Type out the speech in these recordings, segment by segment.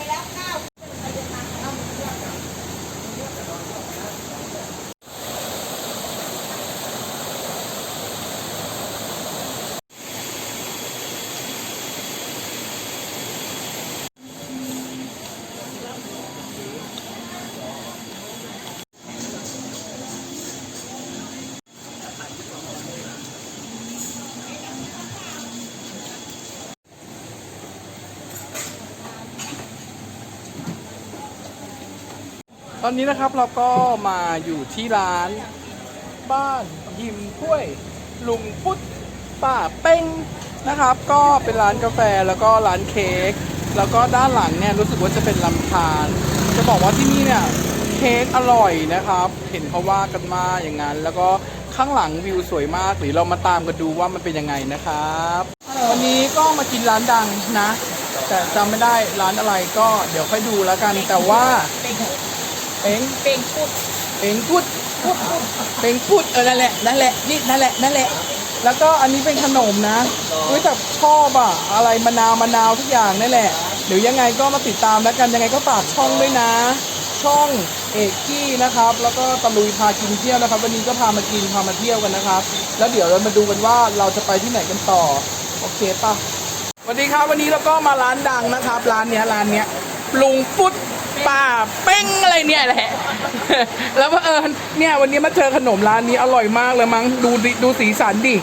ไปแล้วเก้า ตอนนี้นะครับเราก็มาอยู่ที่ร้านบ้านยิมถ้วย ลุงพุทธป้าเป้งนะครับ ก็เป็นร้านกาแฟแล้วก็ร้านเค้กแล้วก็ด้านหลังเนี่ยรู้สึกว่าจะเป็นลำธารจะบอกว่าที่นี่เนี่ยเค้กอร่อยนะครับ เห็นเขาว่ากันมาอย่างนั้น แล้วก็ข้างหลังวิวสวยมากหรือเรามาตามกันดูว่ามันเป็นยังไงนะครับ วันนี้ก็มากินร้านดังนะ แต่จำไม่ได้ร้านอะไรก็เดี๋ยวค่อยดูแล้วกันแต่ว่า เป็งเป้งเป็งพูดเป้งพูดพูดพูดเป้งพูดเออนั่นแหละนั่นแหละนี่นั่นแหละนั่นแหละ แล้วก็อันนี้เป็นขนมนะอุ้ยแต่ชอบอะอะไรมะนาวมะนาวทุกอย่างนั่นแหละเดี๋ยวยังไงก็มาติดตามแล้วกันยังไงก็ฝากช่องด้วยนะ ช่องเอกกี้นะครับ แล้วก็ตะลุยพากินเที่ยวนะครับ วันนี้ก็พามากินพามาเที่ยวกันนะครับ แล้วเดี๋ยวเรามาดูกันว่าเราจะไปที่ไหนกันต่อโอเคปะสวัสดีครับวันนี้เราก็มาร้านดังนะครับ ร้านเนี้ยร้านเนี้ยลุงฟุต ป่าเป้งอะไรเนี่ยแหละ แล้วเผอิญเนี่ยวันนี้มาเจอขนมร้านนี้อร่อยมากเลยมั้งดูดิดูสีสันดิ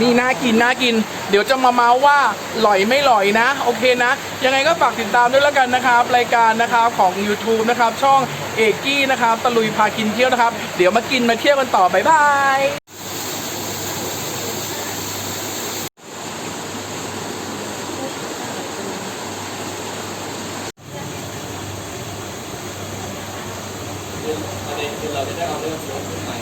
นี่น่ากินน่ากิน เดี๋ยวจะมาเมาส์ว่าหล่อยไม่หล่อยนะ โอเคนะ ยังไงก็ฝากติดตามด้วยแล้วกันนะครับ รายการนะครับของ YouTube นะครับ ช่องเอกกี้นะครับตะลุยพากินเที่ยวนะครับ เดี๋ยวมากินมาเที่ยวกันต่อ บ๊ายบายือประเด็นคือเราจะได้เอาเรื่องยกขึ้นม่